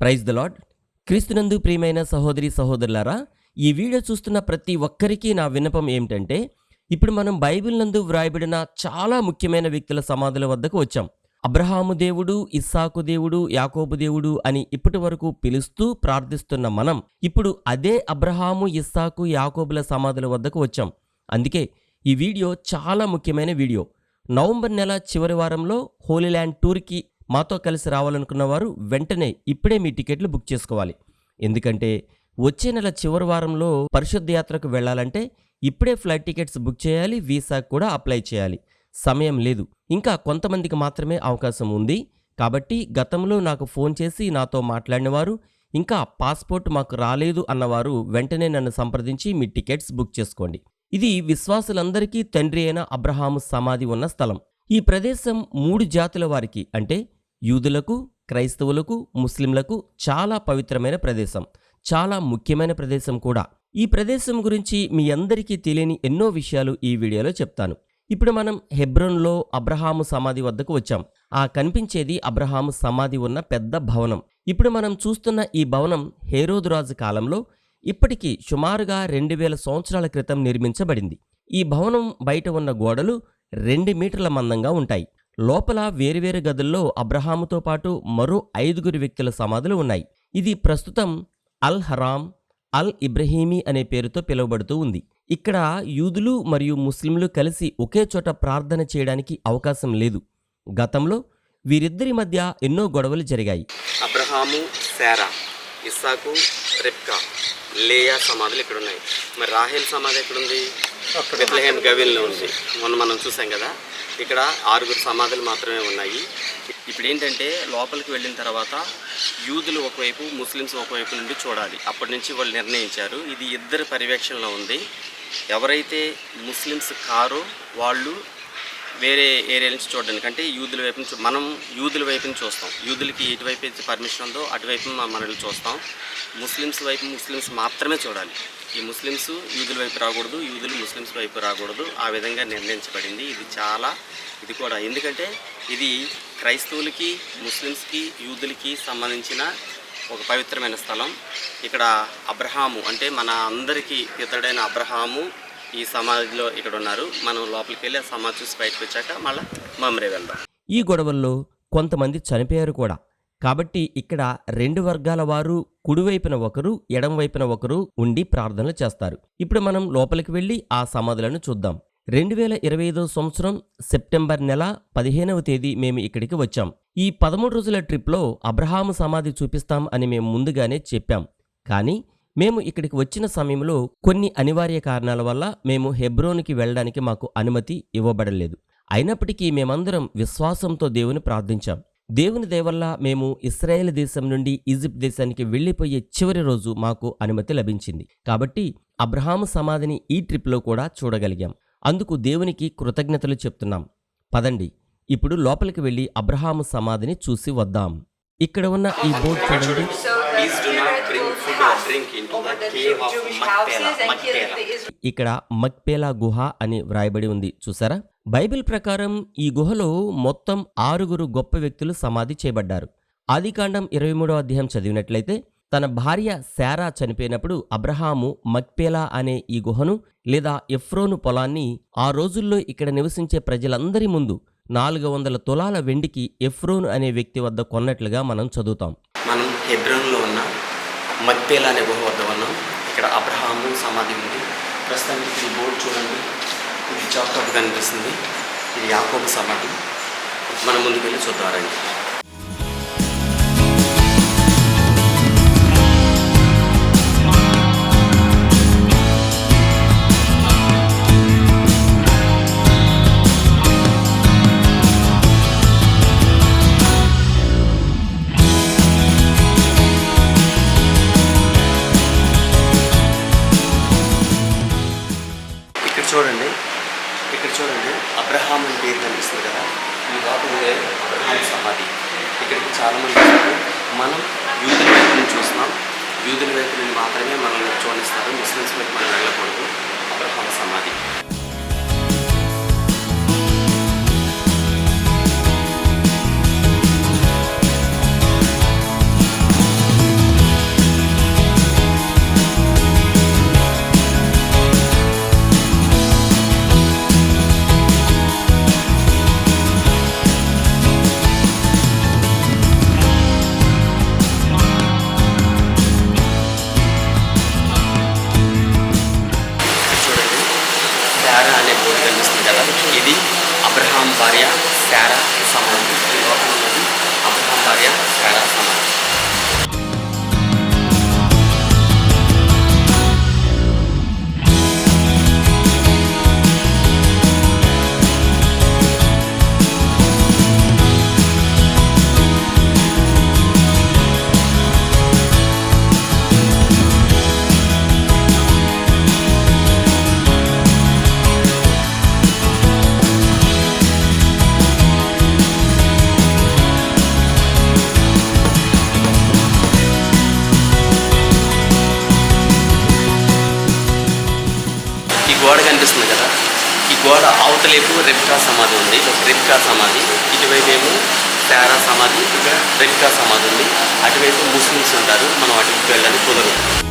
Praise the lord క్రీస్తునందు ప్రియమైన సహోదరి సహోదరులారా ఈ వీడియో చూస్తున్న ప్రతి ఒక్కరికి నా విన్నపం ఏమిటంటే ఇప్పుడు మనం బైబిల్ నందు వ్రాయబడిన చాలా ముఖ్యమైన వ్యక్తుల సమాధుల వద్దకు వచ్చాం. అబ్రహాము దేవుడు ఇస్సాకు దేవుడు యాకోబు దేవుడు అని ఇప్పటి వరకు పిలుస్తూ ప్రార్థిస్తున్న మనం ఇప్పుడు అదే అబ్రహాము ఇస్సాకు యాకోబుల సమాధుల వద్దకు వచ్చాం. అందుకే ఈ వీడియో చాలా ముఖ్యమైన వీడియో. నవంబర్ నెల చివరి వారంలో హోలీల్యాండ్ టూర్కి మాతో కలిసి రావాలనుకున్న వారు వెంటనే ఇప్పుడే మీ టికెట్లు బుక్ చేసుకోవాలి. ఎందుకంటే వచ్చే నెల చివరి వారంలో పరిశుద్ధ యాత్రకు వెళ్ళాలంటే ఇప్పుడే ఫ్లైట్ టికెట్స్ బుక్ చేయాలి వీసా కూడా అప్లై చేయాలి. సమయం లేదు. ఇంకా కొంతమందికి మాత్రమే అవకాశం ఉంది. కాబట్టి గతంలో నాకు ఫోన్ చేసి నాతో మాట్లాడినవారు ఇంకా పాస్పోర్ట్ మాకు రాలేదు అన్నవారు వెంటనే నన్ను సంప్రదించి మీ టికెట్స్ బుక్ చేసుకోండి. ఇది విశ్వాసులందరికీ తండ్రి అయిన అబ్రహాము సమాధి ఉన్న స్థలం. ఈ ప్రదేశం మూడు జాతుల వారికి అంటే యూదులకు క్రైస్తవులకు ముస్లింలకు చాలా పవిత్రమైన ప్రదేశం చాలా ముఖ్యమైన ప్రదేశం కూడా. ఈ ప్రదేశం గురించి మీ అందరికీ తెలియని ఎన్నో విషయాలు ఈ వీడియోలో చెప్తాను. ఇప్పుడు మనం హెబ్రోన్లో అబ్రహాము సమాధి వద్దకు వచ్చాం. ఆ కనిపించేది అబ్రహాము సమాధి ఉన్న పెద్ద భవనం. ఇప్పుడు మనం చూస్తున్న ఈ భవనం హేరోదురాజు కాలంలో ఇప్పటికీ సుమారుగా రెండు వేల సంవత్సరాల క్రితం నిర్మించబడింది. ఈ భవనం బయట ఉన్న గోడలు రెండు మీటర్ల మందంగా ఉంటాయి. లోపల వేరువేరు గదుల్లో అబ్రహాముతో పాటు మరో ఐదుగురు వ్యక్తుల సమాధులు ఉన్నాయి. ఇది ప్రస్తుతం అల్ హరామ్ అల్ ఇబ్రహీమీ అనే పేరుతో పిలువబడుతూ ఉంది. ఇక్కడ యూదులు మరియు ముస్లింలు కలిసి ఒకే చోట ప్రార్థన చేయడానికి అవకాశం లేదు. గతంలో వీరిద్దరి మధ్య ఎన్నో గొడవలు జరిగాయి. అబ్రహాము శారా ఇస్సాకు రెప్కా లేయా సమాధులు ఇక్కడ ఉన్నాయి మరి రాహేల్ సమాధి ఎక్కడుంది? గవిన్లో ఉంది. మొన్న మనం చూసాం కదా? ఇక్కడ ఆరుగురు సమాధులు మాత్రమే ఉన్నాయి. ఇప్పుడు ఏంటంటే లోపలికి వెళ్ళిన తర్వాత యూదులు ఒకవైపు ముస్లిమ్స్ ఒకవైపు నుండి చూడాలి. అప్పటి నుంచి వాళ్ళు నిర్ణయించారు. ఇది ఇద్దరు పర్యవేక్షణలో ఉంది. ఎవరైతే ముస్లిమ్స్ కారో వాళ్ళు వేరే ఏరియా నుంచి చూడడానికి అంటే యూదుల వైపు నుంచి మనం యూదుల వైపు నుంచి చూస్తాం. యూదులకి ఎటువైపు అయితే పర్మిషన్ ఉందో అటువైపు మనల్ని చూస్తాం. ముస్లిమ్స్ వైపు ముస్లిమ్స్ మాత్రమే చూడాలి. ఈ ముస్లిమ్స్ యూదుల వైపు రాకూడదు యూదులు ముస్లిమ్స్ వైపు రాకూడదు. ఆ విధంగా నిర్ణయించబడింది. ఇది చాలా ఇది కూడా. ఎందుకంటే ఇది క్రైస్తవులకి ముస్లిమ్స్కి యూదులకి సంబంధించిన ఒక పవిత్రమైన స్థలం. ఇక్కడ అబ్రహాము అంటే మన అందరికీ పితడైన అబ్రహాము ఈ సమాధిలో ఇక్కడ ఉన్నారు. మనం లోపలికి వెళ్ళి ఆ సమాధి చూసి బయటకు వచ్చాక మళ్ళీ మమరే వెళ్దాం. ఈ గొడవల్లో కొంతమంది చనిపోయారు కూడా. కాబట్టి ఇక్కడ రెండు వర్గాల వారు కుడివైపున ఒకరు ఎడంవైపున ఒకరు ఉండి ప్రార్థనలు చేస్తారు. ఇప్పుడు మనం లోపలికి వెళ్ళి ఆ సమాధులను చూద్దాం. రెండు వేల ఇరవై ఐదో సంవత్సరం సెప్టెంబర్ నెల పదిహేనవ తేదీ మేము ఇక్కడికి వచ్చాం. ఈ పదమూడు రోజుల ట్రిప్లో అబ్రహాము సమాధి చూపిస్తాం అని మేము ముందుగానే చెప్పాం. కానీ మేము ఇక్కడికి వచ్చిన సమయంలో కొన్ని అనివార్య కారణాల వల్ల మేము హెబ్రోన్కి వెళ్ళడానికి మాకు అనుమతి ఇవ్వబడలేదు. అయినప్పటికీ మేమందరం విశ్వాసంతో దేవుని ప్రార్థించాం. దేవుని దేవల్ల మేము ఇస్రాయేల్ దేశం నుండి ఈజిప్ట్ దేశానికి వెళ్ళిపోయే చివరి రోజు మాకు అనుమతి లభించింది. కాబట్టి అబ్రహాము సమాధిని ఈ ట్రిప్లో కూడా చూడగలిగాం. అందుకు దేవునికి కృతజ్ఞతలు చెప్తున్నాం. పదండి ఇప్పుడు లోపలికి వెళ్ళి అబ్రహాము సమాధిని చూసి వద్దాం. ఇక్కడ ఉన్న ఈ బోర్డు చూడండి. ఇక్కడ మక్పేలా గుహ అని వ్రాయబడి ఉంది చూసారా బైబిల్ ప్రకారం ఈ గుహలో మొత్తం ఆరుగురు గొప్ప వ్యక్తులు సమాధి చేయబడ్డారు. ఆదికాండం ఇరవై మూడో అధ్యాయం చదివినట్లయితే తన భార్య శారా చనిపోయినప్పుడు అబ్రహాము మక్పేలా అనే ఈ గుహను లేదా ఎఫ్రోను పొలాన్ని ఆ రోజుల్లో ఇక్కడ నివసించే ప్రజలందరి ముందు నాలుగు వందల తులాల వెండికి ఎఫ్రోను అనే వ్యక్తి వద్ద కొన్నట్లుగా మనం చదువుతాం. మనం హెబ్రోన్లో మక్పేలా అనే గుహ వద్ద ఉన్నాం ఇక్కడ అబ్రహాము సమాధి ఉంది. ప్రస్తుతానికి ఈ బోర్డు చూడండి. ఇది చాక్లెట్ కనిపిస్తుంది. ఇది యాకోబు సమాధి. మనం ముందుకు వెళ్ళి చూద్దాం మాత్రమే మనల్ని చూడిస్తారు ముస్లిమ్స్ వైపు మనం వెళ్ళకూడదు. అబ్రహాం సమాధి. jadi Abraham Barya sekarang sama Abraham Barya sekarang sama గోడ అవతలేపు రెప్కా సమాధి ఉంది. రెప్కా సమాధి ఇటువైపు ఏమో శారా సమాధి ఇక్కడ రెప్కా సమాధి ఉంది. అటువైపు ముస్లిమ్స్ ఉంటారు. మనం అటువైపు వెళ్ళడానికి కుదరదు.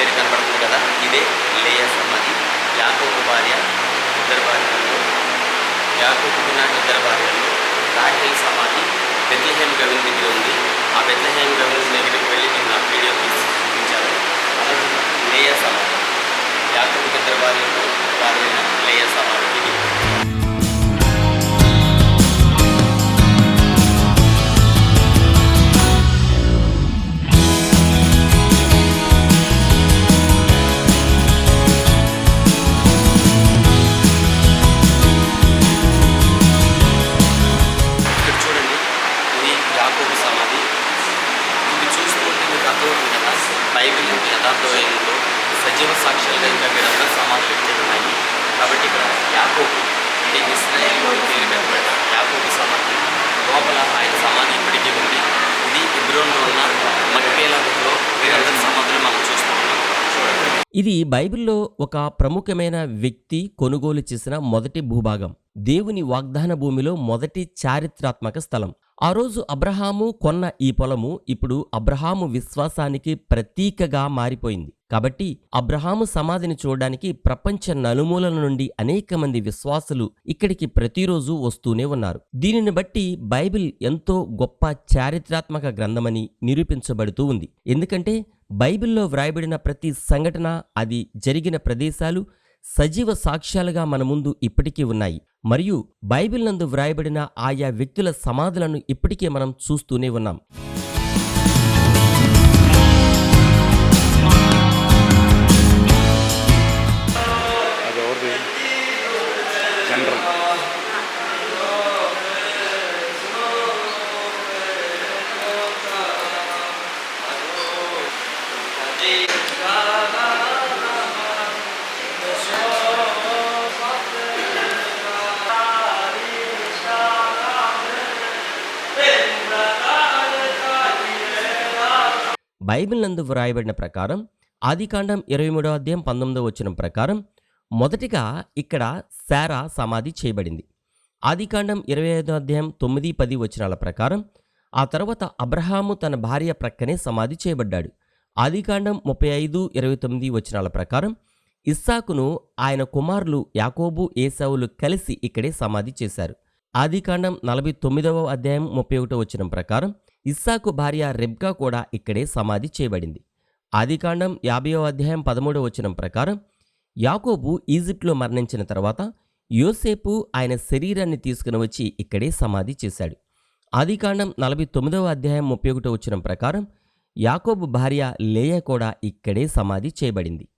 పేరు కనబడుతుంది కదా? ఇదే లేయ సమాధి. యాకోబు భార్య ఇద్దరు భార్యలలో యాకోబుకున్న ఇద్దరు భార్యలలో రాహేల్ సమాధి. బెత్లహేమ్ గవిన్ దగ్గర ఉంది. ఆ బెత్లహేమ్ గవిన్ దగ్గరికి వెళ్ళి నేను ఆ వీడియో తీసి అలాగే సమాధి. యాకోబుకి ఇద్దరు భార్యలు భార్య లేయ సమాధి. ఇది ఇది బైబిల్లో ఒక ప్రముఖమైన వ్యక్తి కొనుగోలు చేసిన మొదటి భూభాగం. దేవుని వాగ్దాన భూమిలో మొదటి చారిత్రాత్మక స్థలం. ఆ రోజు అబ్రహాము కొన్న ఈ పొలము ఇప్పుడు అబ్రహాము విశ్వాసానికి ప్రతీకగా మారిపోయింది. కాబట్టి అబ్రహాము సమాధిని చూడడానికి ప్రపంచ నలుమూలల నుండి అనేక మంది విశ్వాసులు ఇక్కడికి ప్రతిరోజు వస్తూనే ఉన్నారు. దీనిని బట్టి బైబిల్ ఎంతో గొప్ప చారిత్రాత్మక గ్రంథమని నిరూపించబడుతూ ఉంది. ఎందుకంటే బైబిల్లో వ్రాయబడిన ప్రతి సంఘటన అది జరిగిన ప్రదేశాలు సజీవ సాక్ష్యాలుగా మన ముందు ఇప్పటికీ ఉన్నాయి. మరియు బైబిల్ నందు వ్రాయబడిన ఆయా వ్యక్తుల సమాధులను ఇప్పటికే మనం చూస్తూనే ఉన్నాం. బైబిల్ నందు వ్రాయబడిన ప్రకారం ఆదికాండం ఇరవై మూడో అధ్యాయం పంతొమ్మిదో వచనం ప్రకారం మొదటిగా ఇక్కడ శారా సమాధి చేయబడింది. ఆదికాండం ఇరవై ఐదో అధ్యాయం తొమ్మిది పది వచనాల ప్రకారం ఆ తర్వాత అబ్రహాము తన భార్య ప్రక్కనే సమాధి చేయబడ్డాడు. ఆదికాండం ముప్పై ఐదు ఇరవై తొమ్మిది వచనాల ప్రకారం ఇస్సాకును ఆయన కుమారులు యాకోబు ఏసావులు కలిసి ఇక్కడే సమాధి చేశారు. ఆదికాండం నలభై తొమ్మిదవ అధ్యాయం ముప్పై ఒకటో వచ్చిన ప్రకారం ఇస్సాకు భార్య రెబ్కా కూడా ఇక్కడే సమాధి చేయబడింది. ఆదికాండం యాభయో అధ్యాయం పదమూడవ వచనం ప్రకారం యాకోబు ఈజిప్ట్లో మరణించిన తర్వాత యోసేపు ఆయన శరీరాన్ని తీసుకుని వచ్చి ఇక్కడే సమాధి చేశాడు. ఆదికాండం నలభై తొమ్మిదవ అధ్యాయం ముప్పై ఒకటో వచనం ప్రకారం యాకోబు భార్య లేయ కూడా ఇక్కడే సమాధి చేయబడింది.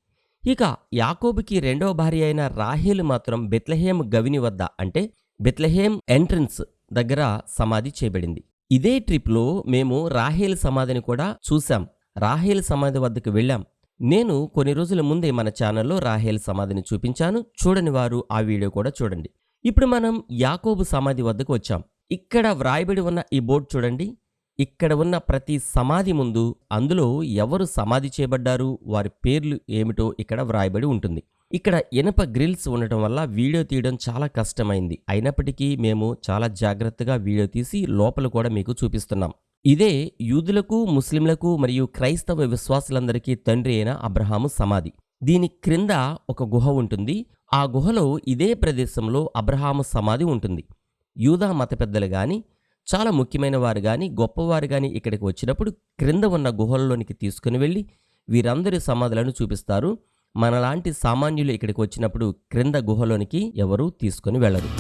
ఇక యాకోబుకి రెండవ భార్య అయిన రాహేలు మాత్రం బెత్లహేం గవిని వద్ద అంటే బెత్లహేం ఎంట్రన్స్ దగ్గర సమాధి చేయబడింది. ఇదే ట్రిప్లో మేము రాహేల్ సమాధిని కూడా చూశాం. రాహేల్ సమాధి వద్దకు వెళ్ళాం. నేను కొన్ని రోజుల ముందే మన ఛానల్లో రాహేల్ సమాధిని చూపించాను. చూడని వారు ఆ వీడియో కూడా చూడండి. ఇప్పుడు మనం యాకోబు సమాధి వద్దకు వచ్చాం. ఇక్కడ వ్రాయబడి ఉన్న ఈ బోర్డు చూడండి. ఇక్కడ ఉన్న ప్రతి సమాధి ముందు అందులో ఎవరు సమాధి చేయబడ్డారు? వారి పేర్లు ఏమిటో ఇక్కడ వ్రాయబడి ఉంటుంది. ఇక్కడ ఇనప గ్రిల్స్ ఉండటం వల్ల వీడియో తీయడం చాలా కష్టమైంది. అయినప్పటికీ మేము చాలా జాగ్రత్తగా వీడియో తీసి లోపల కూడా మీకు చూపిస్తున్నాం. ఇదే యూదులకు ముస్లింలకు మరియు క్రైస్తవ విశ్వాసులందరికీ తండ్రి అయిన అబ్రహాము సమాధి. దీని క్రింద ఒక గుహ ఉంటుంది. ఆ గుహలో ఇదే ప్రదేశంలో అబ్రహాము సమాధి ఉంటుంది. యూదా మత పెద్దలు కానీ చాలా ముఖ్యమైన వారు కానీ గొప్పవారు కానీ ఇక్కడికి వచ్చినప్పుడు క్రింద ఉన్న గుహల్లోనికి తీసుకుని వెళ్ళి వీరందరి సమాధులను చూపిస్తారు. మనలాంటి సామాన్యులు ఇక్కడికి వచ్చినప్పుడు క్రింద గుహలోనికి ఎవరూ తీసుకొని వెళ్ళరు.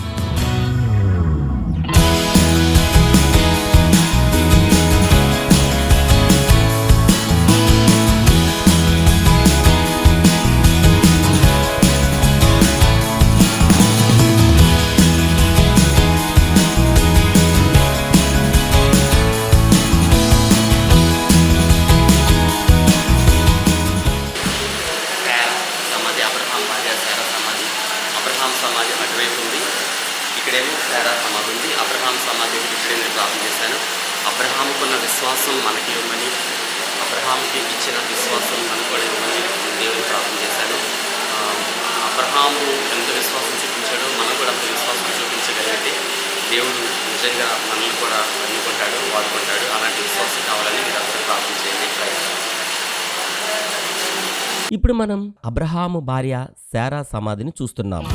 దేవుడు నిజంగా మనల్ని కూడా ఎన్నుకుంటాడు వాడుకుంటాడు అలాంటి విశ్వాసం కావాలని మీరు అందరూ ప్రార్థన చేయండి. ఇప్పుడు మనం అబ్రహాము భార్య శారా సమాధిని చూస్తున్నాము.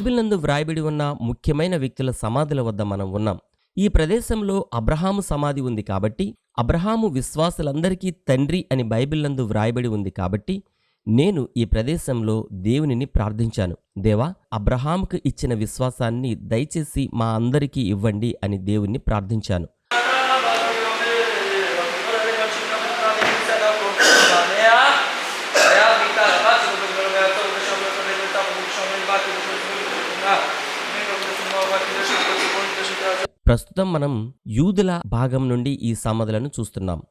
బైబిల్ నందు వ్రాయబడి ఉన్న ముఖ్యమైన వ్యక్తుల సమాధుల వద్ద మనం ఉన్నాం. ఈ ప్రదేశంలో అబ్రహాము సమాధి ఉంది కాబట్టి అబ్రహాము విశ్వాసులందరికీ తండ్రి అని బైబిల్ నందు వ్రాయబడి ఉంది కాబట్టి నేను ఈ ప్రదేశంలో దేవునిని ప్రార్థించాను. దేవా అబ్రహాముకు ఇచ్చిన విశ్వాసాన్ని దయచేసి మా అందరికీ ఇవ్వండి అని దేవుణ్ణి ప్రార్థించాను. ప్రస్తుతం మనం యూదుల భాగం నుండి ఈ సమాధులను చూస్తున్నాం.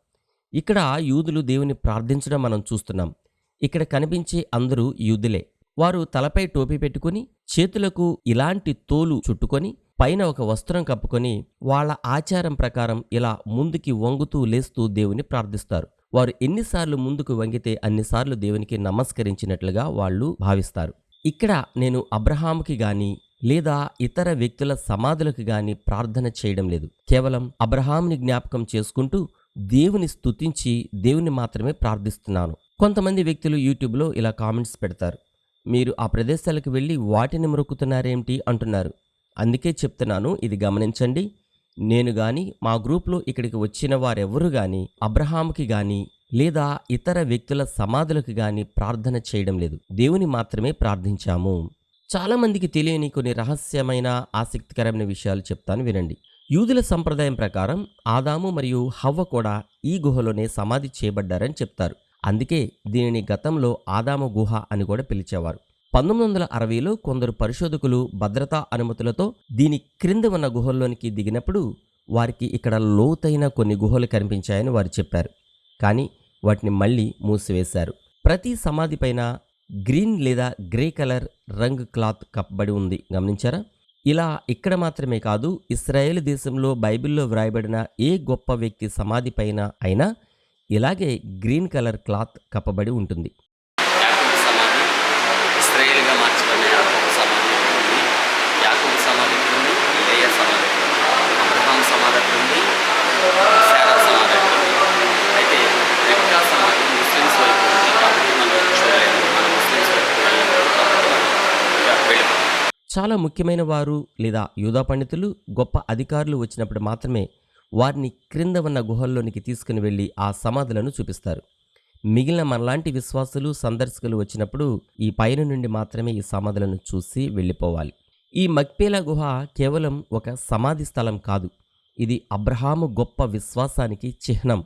ఇక్కడ యూదులు దేవుని ప్రార్థించడం మనం చూస్తున్నాం. ఇక్కడ కనిపించే అందరూ యూదులే. వారు తలపై టోపీ పెట్టుకుని చేతులకు ఇలాంటి తోలు చుట్టుకొని పైన ఒక వస్త్రం కప్పుకొని వాళ్ళ ఆచారం ప్రకారం ఇలా ముందుకి వంగుతూ లేస్తూ దేవుని ప్రార్థిస్తారు. వారు ఎన్నిసార్లు ముందుకు వంగితే అన్నిసార్లు దేవునికి నమస్కరించినట్లుగా వాళ్ళు భావిస్తారు. ఇక్కడ నేను అబ్రహాముకి గాని లేదా ఇతర వ్యక్తుల సమాధులకు గాని ప్రార్థన చేయడం లేదు. కేవలం అబ్రహాంని జ్ఞాపకం చేసుకుంటూ దేవుని స్తుతించి దేవుని మాత్రమే ప్రార్థిస్తున్నాను. కొంతమంది వ్యక్తులు యూట్యూబ్లో ఇలా కామెంట్స్ పెడతారు. మీరు ఆ ప్రదేశాలకు వెళ్ళి వాటిని మొరుకుతున్నారేమిటి అంటున్నారు. అందుకే చెప్తున్నాను ఇది గమనించండి. నేను గాని మా గ్రూప్లో ఇక్కడికి వచ్చిన వారెవరు గాని అబ్రహాముకి గాని లేదా ఇతర వ్యక్తుల సమాధులకు గాని ప్రార్థన చేయడం లేదు. దేవుని మాత్రమే ప్రార్థించాము. చాలామందికి తెలియని కొన్ని రహస్యమైన ఆసక్తికరమైన విషయాలు చెప్తాను వినండి. యూదుల సంప్రదాయం ప్రకారం ఆదాము మరియు హవ్వ కూడా ఈ గుహలోనే సమాధి చేయబడ్డారని చెప్తారు. అందుకే దీనిని గతంలో ఆదాము గుహ అని కూడా పిలిచేవారు. పంతొమ్మిది వందల అరవైలో కొందరు పరిశోధకులు భద్రతా అనుమతులతో దీని క్రింద ఉన్న గుహల్లోనికి దిగినప్పుడు వారికి ఇక్కడ లోతైన కొన్ని గుహలు కనిపించాయని వారు చెప్పారు. కానీ వాటిని మళ్ళీ మూసివేశారు. ప్రతి సమాధిపైన గ్రీన్ లేదా గ్రే కలర్ రంగు క్లాత్ కప్పబడి ఉంది. గమనించారా? ఇలా ఇక్కడ మాత్రమే కాదు ఇస్రాయేల్ దేశంలో బైబిల్లో వ్రాయబడిన ఏ గొప్ప వ్యక్తి సమాధి పైన అయినా ఇలాగే గ్రీన్ కలర్ క్లాత్ కప్పబడి ఉంటుంది యాకోబు సమాధి ఇస్రాయేల్గా మార్చబడిన యాకోబు సమాధి ఉంది యాకోబు సమాధి ఇక్కడ ఉంది లేయ సమాధి ఇక్కడ ఉంది అబ్రహాం సమాధి అక్కడ ఉంది శారా సమాధి అక్కడ ఉంది అయితే రిబ్కా సమాధి ముస్లిమ్స్ వైపు ఉంది కాబట్టి మనం చూడలేము మనం ముస్లిమ్స్ వైపు వెళ్ళలేము కాబట్టి మనం ఇక వెళ్ళిపోతాం చాలా ముఖ్యమైన వారు లేదా యూదా పండితులు గొప్ప అధికారులు వచ్చినప్పుడు మాత్రమే వారిని క్రింద ఉన్న గుహల్లోనికి తీసుకుని వెళ్ళి ఆ సమాధులను చూపిస్తారు. మిగిలిన మనలాంటి విశ్వాసులు సందర్శకులు వచ్చినప్పుడు ఈ పైన నుండి మాత్రమే ఈ సమాధులను చూసి వెళ్ళిపోవాలి. ఈ మక్పేలా గుహ కేవలం ఒక సమాధి స్థలం కాదు. ఇది అబ్రహాము గొప్ప విశ్వాసానికి చిహ్నం.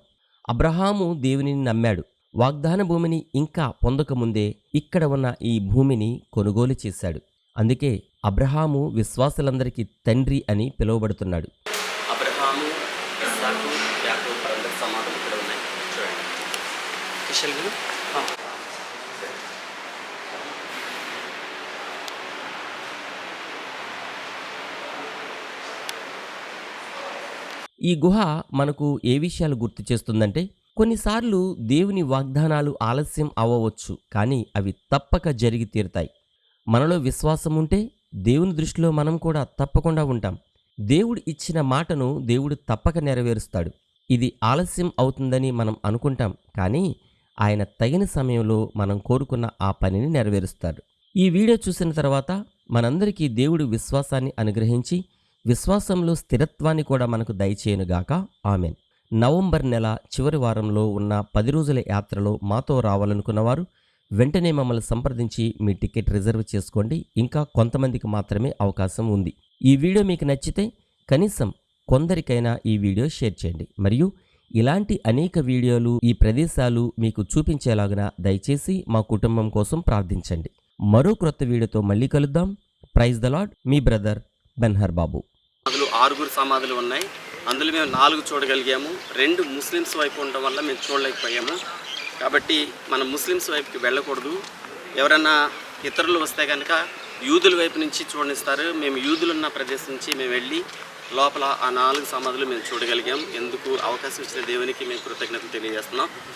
అబ్రహాము దేవునిని నమ్మాడు. వాగ్దాన భూమిని ఇంకా పొందకముందే ఇక్కడ ఉన్న ఈ భూమిని కొనుగోలు చేశాడు. అందుకే అబ్రహాము విశ్వాసులందరికీ తండ్రి అని పిలువబడుతున్నాడు. అబ్రహాము ఈ గుహ మనకు ఏ విషయాలు గుర్తు చేస్తుందంటే కొన్నిసార్లు దేవుని వాగ్దానాలు ఆలస్యం అవ్వవచ్చు కానీ అవి తప్పక జరిగి తీరుతాయి. మనలో విశ్వాసం ఉంటే దేవుని దృష్టిలో మనం కూడా తప్పకుండా ఉంటాం. దేవుడు ఇచ్చిన మాటను దేవుడు తప్పక నెరవేరుస్తాడు. ఇది ఆలస్యం అవుతుందని మనం అనుకుంటాం. కానీ ఆయన తగిన సమయంలో మనం కోరుకున్న ఆ పనిని నెరవేరుస్తాడు. ఈ వీడియో చూసిన తర్వాత మనందరికీ దేవుడు విశ్వాసాన్ని అనుగ్రహించి విశ్వాసంలో స్థిరత్వాన్ని కూడా మనకు దయచేయనుగాక ఆమెన్. నవంబర్ నెల చివరి వారంలో ఉన్న పది రోజుల యాత్రలో మాతో రావాలనుకున్నవారు వెంటనే మమ్మల్ని సంప్రదించి మీ టికెట్ రిజర్వ్ చేసుకోండి. ఇంకా కొంతమందికి మాత్రమే అవకాశం ఉంది. ఈ వీడియో మీకు నచ్చితే కనీసం కొందరికైనా ఈ వీడియో షేర్ చేయండి. మరియు ఇలాంటి అనేక వీడియోలు ఈ ప్రదేశాలు మీకు చూపించేలాగున దయచేసి మా కుటుంబం కోసం ప్రార్థించండి. మరో క్రొత్త వీడియోతో మళ్ళీ కలుద్దాం. ప్రైజ్ ద లాడ్ మీ బ్రదర్ బెన్హర్ బాబు. ఆరుగురు సమాధులు ఉన్నాయి. అందులో మేము నాలుగు చూడగలిగాము. రెండు ముస్లిమ్స్ వైపు ఉండడం వల్ల మేము చూడలేకపోయాము. కాబట్టి మనం ముస్లిమ్స్ వైపుకి వెళ్ళకూడదు. ఎవరన్నా ఇతరులు వస్తే కనుక యూదుల వైపు నుంచి చూడనిస్తారు. మేము యూదులు ఉన్న ప్రదేశం నుంచి మేము వెళ్ళి లోపల ఆ నాలుగు సమాధులు మేము చూడగలిగాం. ఎందుకు? అవకాశం ఇచ్చిన దేవునికి మేము కృతజ్ఞతలు తెలియజేస్తున్నాం.